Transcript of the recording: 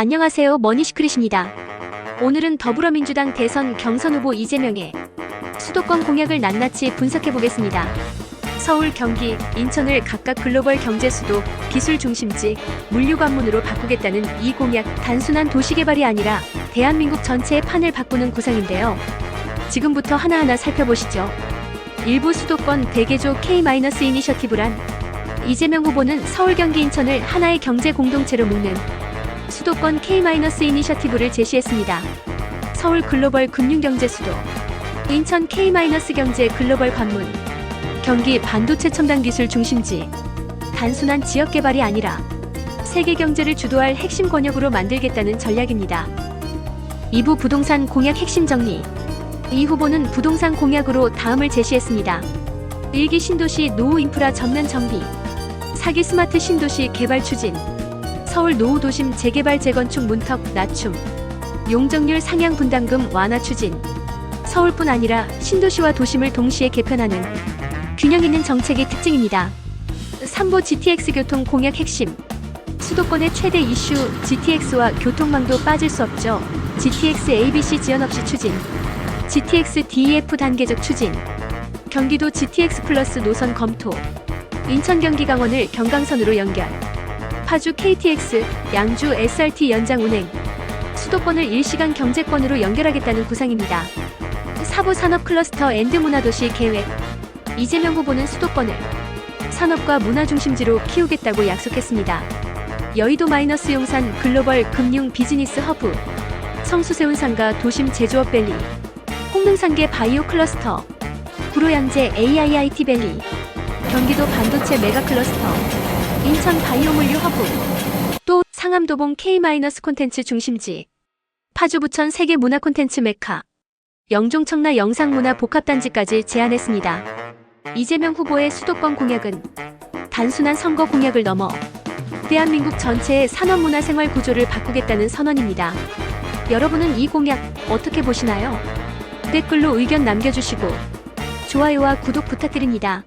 안녕하세요. 머니시크릿입니다. 오늘은 더불어민주당 대선 경선 후보 이재명의 수도권 공약을 낱낱이 분석해 보겠습니다. 서울, 경기, 인천을 각각 글로벌 경제 수도, 기술 중심지, 물류 관문으로 바꾸겠다는 이 공약 단순한 도시 개발이 아니라 대한민국 전체의 판을 바꾸는 구상인데요. 지금부터 하나하나 살펴보시죠. 일부 수도권 대개조 K-이니셔티브란 이재명 후보는 서울, 경기, 인천을 하나의 경제 공동체로 묶는 수도권 K-이니셔티브를 제시했습니다. 서울 글로벌 금융경제 수도, 인천 K-경제 글로벌 관문, 경기 반도체 첨단 기술 중심지, 단순한 지역 개발이 아니라 세계 경제를 주도할 핵심 권역으로 만들겠다는 전략입니다. 2부 부동산 공약 핵심 정리. 이 후보는 부동산 공약으로 다음을 제시했습니다. 1기 신도시 노후 인프라 전면 정비, 4기 스마트 신도시 개발 추진, 서울 노후 도심 재개발 재건축 문턱 낮춤, 용적률 상향 분담금 완화 추진, 서울뿐 아니라 신도시와 도심을 동시에 개편하는 균형 있는 정책의 특징입니다. 3보 GTX 교통 공약 핵심. 수도권의 최대 이슈 GTX와 교통망도 빠질 수 없죠. GTX ABC 지연 없이 추진. GTX DEF 단계적 추진. 경기도 GTX 플러스 노선 검토. 인천 경기 강원을 경강선으로 연결 파주 KTX 양주 SRT 연장 운행. 수도권을 일시간 경제권으로 연결하겠다는 구상입니다. 사부 산업 클러스터 앤드 문화도시 계획. 이재명 후보는 수도권을 산업과 문화 중심지로 키우겠다고 약속했습니다. 여의도 마이너스 용산 글로벌 금융 비즈니스 허브, 성수세운 상가 도심 제조업 밸리, 홍능산계 바이오 클러스터, 구로양재 AIIT 밸리, 경기도 반도체 메가 클러스터, 인천 바이오 물류 허브, 또 상암도봉 K- 콘텐츠 중심지, 파주 부천 세계 문화 콘텐츠 메카, 영종 청라 영상문화 복합단지까지 제안했습니다. 이재명 후보의 수도권 공약은 단순한 선거 공약을 넘어 대한민국 전체의 산업문화 생활 구조를 바꾸겠다는 선언입니다. 여러분은 이 공약 어떻게 보시나요? 댓글로 의견 남겨주시고 좋아요와 구독 부탁드립니다.